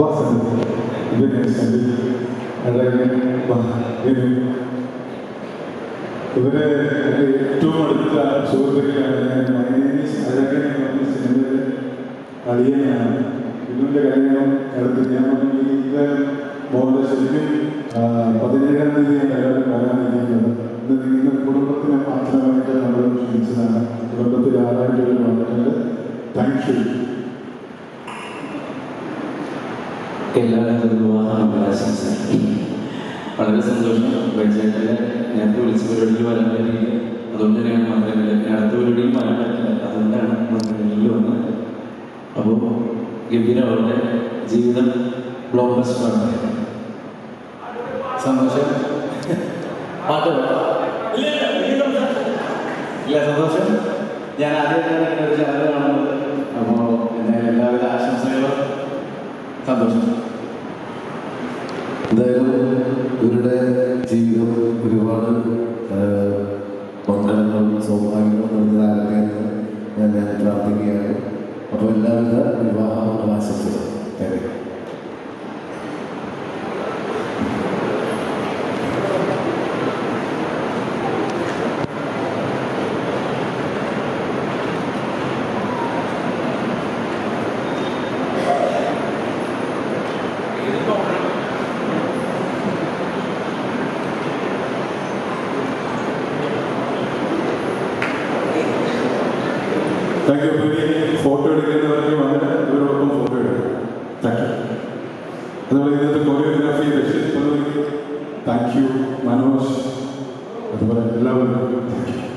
വസന്ത് ഇവനെ സന്ധിൽ അതായത് ഇവർ ഏറ്റവും അടുത്ത സുഹൃത്തുക്കളാണ് ഞാൻ മൈനീസ് അഴകൻ സിനിമയിലെ അളിയനാണ് ഇവന്റെ കല്യാണം അടുത്ത് ഞാൻ ഇത് മോഹൻ ശരിക്കും പതിനേഴാം തീയതി എല്ലാവരും വരാനിരിക്കുന്നത് ഇന്ന് നിങ്ങളുടെ കുടുംബത്തിന് മാത്രമായിട്ട് നമ്മൾ ക്ഷണിച്ചതാണ്. കുടുംബത്തിൽ ആറായിട്ട് വന്നിട്ടുണ്ട്. താങ്ക് യു എല്ലാവരും വളരെ സന്തോഷം വൈചേട്ടനെ നേരത്തെ വിളിച്ച പരിപാടിയിൽ വരാൻ വേണ്ടി അതുകൊണ്ട് തന്നെയാണ് മാത്രമല്ല അടുത്ത പരിപാടിയിൽ വരാൻ പറ്റില്ല അതുകൊണ്ടാണ് മാത്രമല്ല വന്നത് അപ്പോൾ ഗംഭീര അവരുടെ ജീവിതം ബ്ലോക്ക് ബസ്റ്ററാണ് സന്തോഷം പാട്ടോ ഇല്ല. സന്തോഷം ഞാൻ ആദ്യമായിട്ടാണ് ഇങ്ങനെ ഒരു ചാനൽ കാണുന്നത് അപ്പോൾ എല്ലാവിധ ആശംസകളും സന്തോഷം ഇവരുടെ ജീവിതം ഒരുപാട് മംഗളങ്ങളും സൗഭാഗ്യങ്ങളും നിറഞ്ഞതാകട്ടെ എന്ന് ഞാൻ ഞാൻ പ്രാർത്ഥിക്കുകയാണ്. അപ്പോൾ എല്ലാവിധ വിവാഹ ആശംസകളും താങ്ക് യു താങ്ക് യു അപ്പോൾ ഇനി ഫോട്ടോ എടുക്കേണ്ടവർക്ക് വളരെ ഇവരോടൊപ്പം ഫോട്ടോ എടുക്കും. താങ്ക് യു അതുപോലെ ഇതിനകത്ത് കൊറിയോഗ്രാഫി രക്ഷിക്കുന്നവർക്ക് താങ്ക് യു മനോജ്. അതുപോലെ എല്ലാവർക്കും താങ്ക് യു